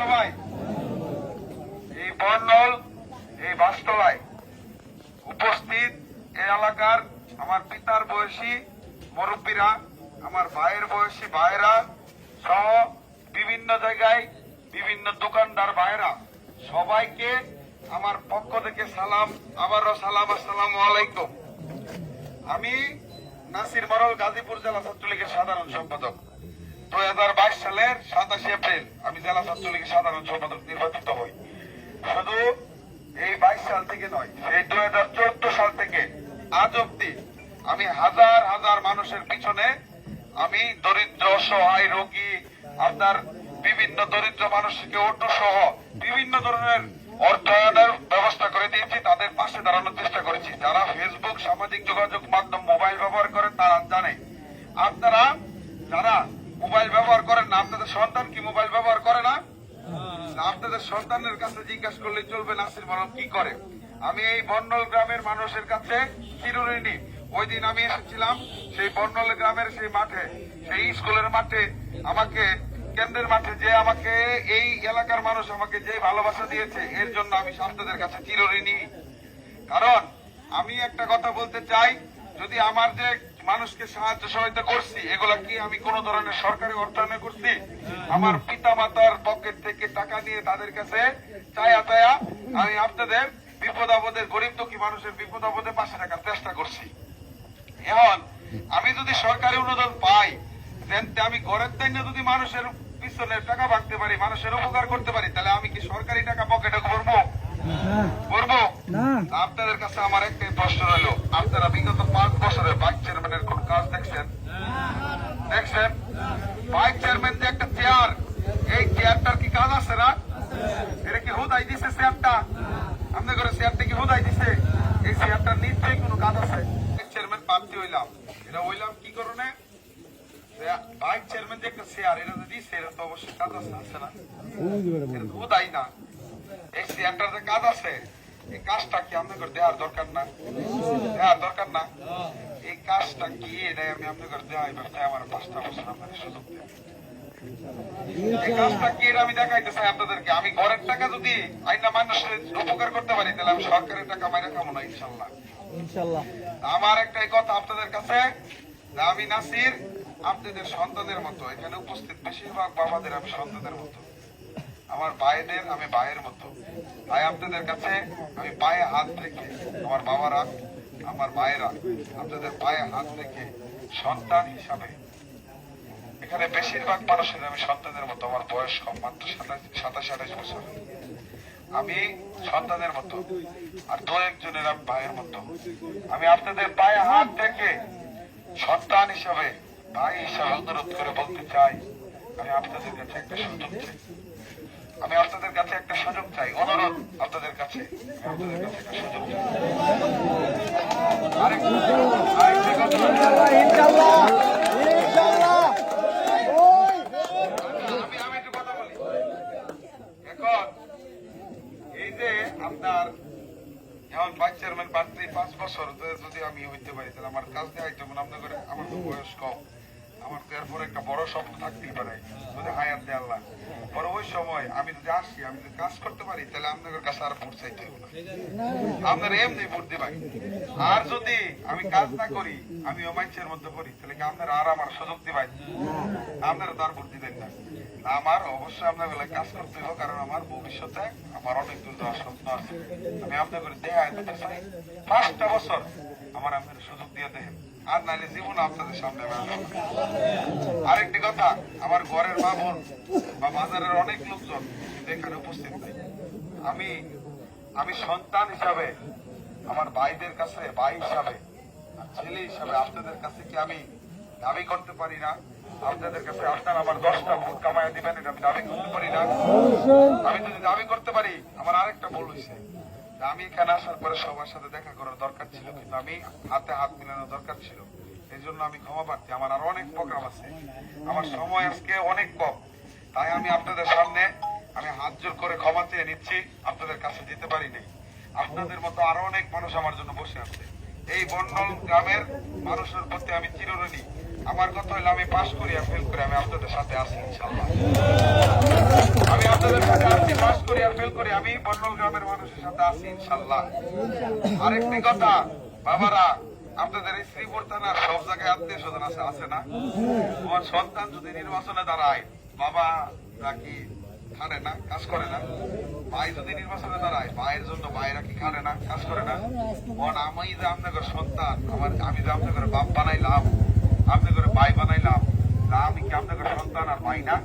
সবাই এই বর্ণল এই বাসতলায় উপস্থিত এই এলাকার আমার পিতার বয়সী মুরব্বীরা, আমার ভাইয়ের বয়সী ভাইয়েরা সহ বিভিন্ন জায়গায় বিভিন্ন দোকানদার ভাইয়েরা, সবাইকে আমার পক্ষ থেকে সালাম, আবারও সালাম, আসসালাম আলাইকুম। আমি নাসির মরল গাজীপুর জেলা ছাত্রলীগের সাধারণ সম্পাদক। দুই হাজার বাইশ সালের সাতাশে এপ্রিল আমি জেলা ছাত্রলীগের সাধারণ সম্পাদক নির্বাচিত হই। শুধু এই বাইশ সাল থেকে নয় সেই দুই হাজার চোদ্দ সাল থেকে আজ অব্দি আমি হাজার হাজার মানুষের পিছনে আমি দরিদ্র, অসহায়, রোগী, আপনার বিভিন্ন দরিদ্র মানুষকে অটো সহ বিভিন্ন ধরনের অর্থায়নের ব্যবস্থা করে দিয়েছি, তাদের পাশে দাঁড়ানোর চেষ্টা করেছি। যারা ফেসবুক সামাজিক যোগাযোগ মাধ্যম মোবাইল ব্যবহার করেন তারা জানে আপনারা যারা মোবাইল ব্যবহার করেন না আপনাদের সন্তান কি মোবাইল ব্যবহার করে না আপনাদের সন্তানের কাছে জিজ্ঞাসা করলে চলবে নাসির মানব কি করে? আমি এই বর্ণল গ্রামের মানুষের কাছে চিরঋণী ওই দিন আমি এসেছিলাম সেই বর্ণল গ্রামের সেই মাঠে, সেই স্কুলের মাঠে, আমাকে কেন্দ্রের মাঠে, যে আমাকে, এই এলাকার মানুষ আমাকে যে ভালোবাসা দিয়েছে, এর জন্য আমি আপনাদের কাছে চিরঋণী কারণ, আমি একটা কথা বলতে চাই, যদি আমার যে মানুষকে সাহায্য সহায়তা করছি, এগুলা কি আমি কোন ধরনের সরকারি অর্থায়নে করছি? আমার পিতা মাতার পকেট থেকে টাকা নিয়ে তাদের কাছে চায়া চায়া আমি আপনাদের বিপদ আপদের গরিব দুঃখী মানুষের বিপদ আপদে পাশে রাখার চেষ্টা করছি। এখন, আমি যদি সরকারি অনুদান পাই আমি ঘরের তাই যদি মানুষের পিছনে টাকা ভাঙতে পারি, মানুষের উপকার করতে পারি, তাহলে আমি কি সরকারি টাকা পকেটে ভরবো? আপনাদের কাছে আমার একটাই প্রশ্ন রইল। আপনারা বিগত পাঁচ বছরে বাইক চেয়ারম্যানের কোন কাজ দেখছেন? দেখছেন? বাইক চেয়ারম্যান যে একটা চেয়ার। এই চেয়ারটার কি কাজ আছে না এটা কি হুদাই দিছে চেয়ারটা? আপনার ঘরে চেয়ারটা কি হুদাই দিছে? এই চেয়ারটার নিশ্চয়ই কোনো কাজ আছে? চেয়ারম্যান প্রার্থী হইলাম। এটা হইলাম কি কারণে? বাইক চেয়ারম্যান যে একটা চেয়ার এটা যে দিচ্ছে এটা তো অবশ্যই কাজ আছে না? হুদাই না। এই চেয়ারটার যে কাজ আছে এই কাজটা কি আপনাদের দেওয়ার দরকার না? দেওয়ার দরকার না? এই কাজটা কি এটাই আমি আপনাদের দেওয়াই ব্যবসায় আমার পাঁচটা বছর আপনাদের সুযোগ এই কাজটা কি এটা আমি দেখাইতে চাই আপনাদেরকে। আমি ঘরের টাকা যদি আইনা মানুষের উপকার করতে পারি তাহলে আমি সরকারের টাকা মাইরা খাব না ইনশাল্লাহ। ইনশাল্লাহ। আমার একটাই কথা আপনাদের কাছে আমি নাসির আপনাদের সন্তানের মতো। এখানে উপস্থিত বেশিরভাগ বাবাদের আমি সন্তানের মতো। আমার ভাইদের, আমি ভাইয়ের মতো। তাই আপনাদের কাছে, আমি পায়ে হাত রেখে আমার বাবারা, আমার মায়েরা আপনাদের পায়ে হাত রেখে সন্তান হিসাবে, এখানে বেশিরভাগ মানুষের আমি সন্তানের মতো, আমার বয়স কম, মাত্র সাতাশ আঠাশ বছর। আমি সন্তানের মতো, আর দু একজনের আমি ভাইয়ের মতো। আমি আপনাদের পায়ে হাত রেখে সন্তান হিসাবে, ভাই হিসাবে অনুরোধ করে বলতে চাই, আমি আপনাদের কাছে একটা সুযোগ চাই। আমি আপনাদের কাছে একটা সুযোগ চাই, অনুরোধ আপনাদের কাছে। এখন, এই যে আপনার যেমন পাঁচ বছর যদি আমি পারি, তাহলে আমার কাজ যেমন আপনার করে আমার বয়স কম। আমার তো এরপরে একটা বড় স্বপ্ন থাকতেই পারে, যদি হায়াত দেয় আল্লাহ। পরে ওই সময় আমি যদি আসি, আমি যদি কাজ করতে পারি, তাহলে আপনাদের কাছে আর ভোট চাইতে হবে আপনার এমনি ভোট দিবেন। আর যদি আমি কাজ না করি, আমি অমাইছের মধ্যে পড়ি, তাহলে কি আপনারা আর আমার সুযোগ দিবেন? আপনারা তো আর ভোট দিবেন না। আমার অবশ্যই আপনার বেলা কাজ করতে হবে, কারণ আমার ভবিষ্যতে আমার অনেক দূর যাওয়ার স্বপ্ন আছে। আমি আপনাদের করে দেয়া দিতে পাঁচটা বছর আমার আপনার সুযোগ দিয়ে দেখেন আর নাইলে জীবন আপনাদের সামনে। আরেকটি কথা, আমার ঘরের মা বা বাজারের অনেক লোকজন এখানে উপস্থিত নেই। আমি আমি সন্তান হিসাবে, আমার ভাইদের কাছে, ভাই হিসাবে, ছেলে হিসাবে আপনাদের কাছে কি আমি দাবি করতে পারি না? আপনাদের কাছে আপনার আমার দশটা ভোট কামায় দিবেন এটা আমি দাবি করতে পারি না। আমি যদি দাবি করতে পারি, আমার আরেকটা ভুল হয়েছে আমি এখানে আসার পরে সবার সাথে দেখা করার দরকার ছিল, কিন্তু আমি হাতে হাত মিলানোর দরকার ছিল। এই জন্য আমি ক্ষমা প্রার্থী। আমার আরও অনেক প্রোগ্রাম আছে। আমার সময় আজকে অনেক কম। তাই আমি আপনাদের সামনে আমি হাত জোর করে ক্ষমা চেয়ে নিচ্ছি। আপনাদের কাছে যেতে নাই। আপনাদের মতো আরও অনেক মানুষ আমার জন্য বসে আছে। এই বন্ডল গ্রামের মানুষের প্রতি আমি চিরঋণী। আমার কথা হলো আমি পাশ করি আর ফেল করে, আমি আপনাদের সাথে আছি ইনশাল্লাহ আমি আপনাদের সাথে করি আর ফেল করি, আমি বন্নল গ্রামের মানুষের সাথে আছি ইনশাল্লাহ আরেকটি কথা, বাবারা, আপনাদের এই শ্রীপুর থানার সব জায়গায় আত্মীয় স্বজন আছে আছে না? তোমার সন্তান যদি নির্বাচনে দাঁড়ায়, বাবা নাকি খানে না, কাজ করে না? ভাই যদি নির্বাচনে দাঁড়ায়, ভাইয়ের জন্য ভাইরা কি খানে না, কাজ করে না? আমি যে আপনাদের সন্তান, আমার আমি যে আপনাদের বাপ বানাইলাম আপনাদের ভাই বানাইলাম। তা আমি কি আপনাদের সন্তান আর ভাই না?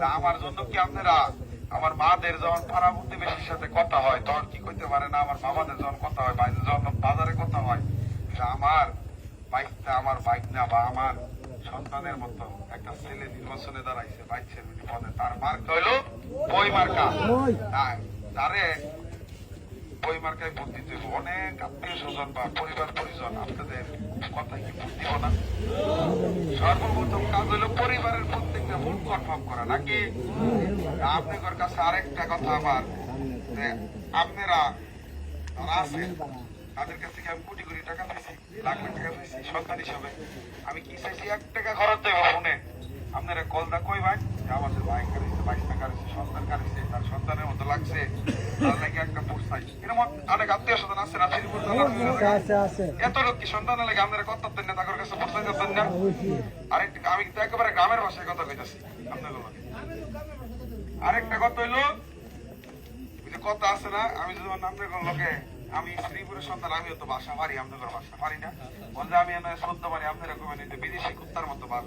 তা আমার জন্য কি আপনারা আমার মাদের যখন পাড়া প্রতিবেশীর সাথে কথা হয় তখন কি করতে পারে না? আমার বাবাদের যখন কথা হয় বাইরে যখন বাজারে কথা হয় আমার বাইকটা আমার বাইক না বা আমার সন্তানের মতো একটা ছেলে নির্বাচনে দাঁড়াইছে বাইক ছেলে পদে তার মার্কা হইল বই মার্কা। তারে বই মার্কায় ভোট দিতে। অনেক আত্মীয় স্বজন বা পরিবার পরিজন আপনাদের কথাই কি ভোট দিব না? সর্বপ্রথম কাজ হলো পরিবারের প্রত্যেকটা ভুল কনফার্ম করা। নাকি আপনাদের কাছে আরেকটা কথা আমার, যে আপনারা আছেন, তাদের কাছ থেকে আমি কোটি কোটি টাকা পেয়েছি লাখ লাখ টাকা পেয়েছি সন্তান হিসাবে। আমি কি চাইছি এক টাকা খরচ দেবো ফোনে? আপনারা কলদা কই ভাই? আমাদের ভাই কারিছে বাইশ টাকা সন্তান কারিছে তার সন্তানের মতো লাগছে। লাগে একটা পোস্ট চাই এরকম অনেক আত্মীয় স্বজন আছে না শ্রীপুর থানার বিভিন্ন জায়গায়। আছে আছে এত লোক কি সন্তানের লাগে আপনারা কত না তাদের কাছে পোস্ট চাইতেন না আরেকটা আমি তো একেবারে গ্রামের ভাষায় কথা কইতাছি আপনাদের লগে। আরেকটা কথা হইল কথা আছে না আমি যদি আমার লোকে আমি শ্রীপুরের সন্তান আমিও তো বাসা পারি আপনাদের বাসা পারি না বলতে আমি শুনতে পারি আপনারা বিদেশি কুত্তার মতো বাস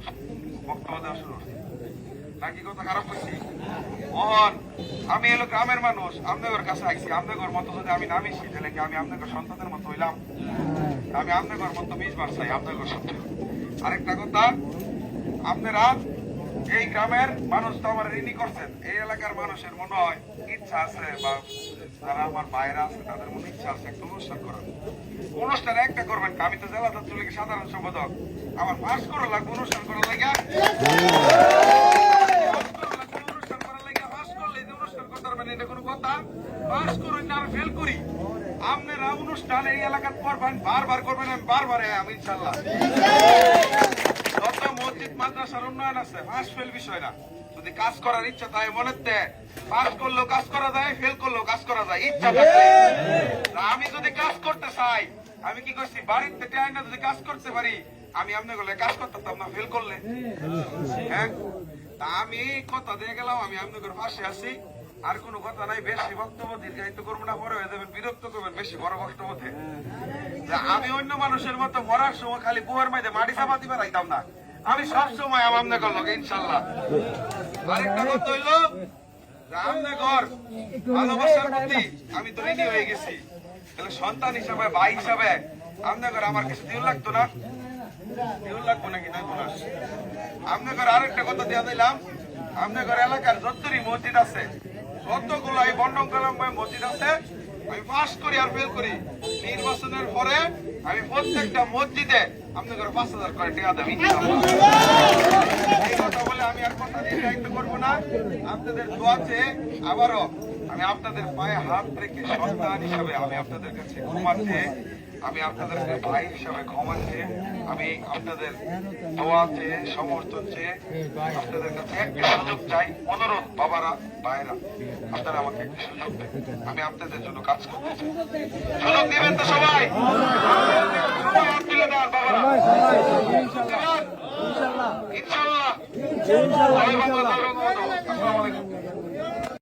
বক্তব্য দেওয়া শুরু করছি। নাকি কথা খারাপ করছি। মোহন, আমি এলো গ্রামের মানুষ আপনাদের কাছে আইছি। আপনাদের মতো যদি আমি নামিছি তাহলে কি আমি আপনাদের সন্তানের মতো হইলাম? আমি আপনাদের মতো বার চাই আপনাদের সত্য। আরেকটা কথা আপনারা এই গ্রামের মানুষ তো আমার ঋণী করছেন। এই এলাকার মানুষের মনে হয় ইচ্ছা আছে বা যারা আমার বাইরা আছে, তাদের মনে ইচ্ছা আছে একটা অনুষ্ঠান করার। অনুষ্ঠান একটা করবেন আমি তো জেলা ছাত্রলীগের সাধারণ সম্পাদক। আমার পাস করা লাগবে অনুষ্ঠান করার লাগে অনুষ্ঠান করার লাগে পাস করলে যে অনুষ্ঠান করতে পারবেন এটা কোনো কথা না ফেল করি। আপনারা অনুষ্ঠান এই এলাকার করবেন বারবার করবেন, আমি বারবার আমি, ইনশাল্লাহ। যদি কাজ করতে চাই, আমি কি করছি, বাড়িতে যদি কাজ করতে পারি, আমি আপনি বলে কাজ করতাম না ফেল করলে। হ্যাঁ? তা আমি কথা দিয়ে গেলাম, আমি আপনাদের পাশে আছি। আর কোনো কথা নাই, বেশি বক্তব্য দীর্ঘায়িত করব না পরে হয়ে যাবেন, বিরক্ত করবেন বেশি বড় বক্তব্যতে আমি অন্য মানুষের মতো মরার সময় খালি বুয়ার মাঝে মাটি চাপা দিবার না। আমি সব সময় আমার আমনে করল ইনশাল্লাহ। আরেকটা কথা হইল ঘর ভালোবাসার প্রতি আমি তো রেডি হয়ে গেছি। সন্তান হিসাবে, ভাই হিসাবে আমনে আমার কিছু দিন লাগতো না। দিন লাগবো নাকি? না। কোনো আমনে ঘর আরেকটা কথা দিয়া দিলাম আমনে ঘর এলাকার যতরি মসজিদ আছে যতগুলো এই বন্ডন কলাম মসজিদ আছে, আমি পাস করি আর ফেল করি। নির্বাচনের পরে আমি প্রত্যেকটা মসজিদে আপনাদের পাঁচ হাজার করে টাকা দাবি আমি আর কথা দিয়ে দায়িত্ব করব না। আপনাদের দোয়াতে আবারও আমি আপনাদের পায়ে হাত রেখে সন্তান হিসাবে আমি আপনাদের কাছে ক্ষমা আমি আপনাদের ভাই হিসাবে ক্ষমা চেয়ে, আমি আপনাদের দোয়া চেয়ে, সমর্থন চেয়ে আপনাদের কাছে একটা সুযোগ চাই, অনুরোধ বাবারা, ভাইরা, আপনারা আমাকে একটা সুযোগ দেন। আমি আপনাদের জন্য কাজ করতে চাই। সুযোগ দিবেন তো সবাই? ইনশাল্লাহ। ইনশাল্লাহ।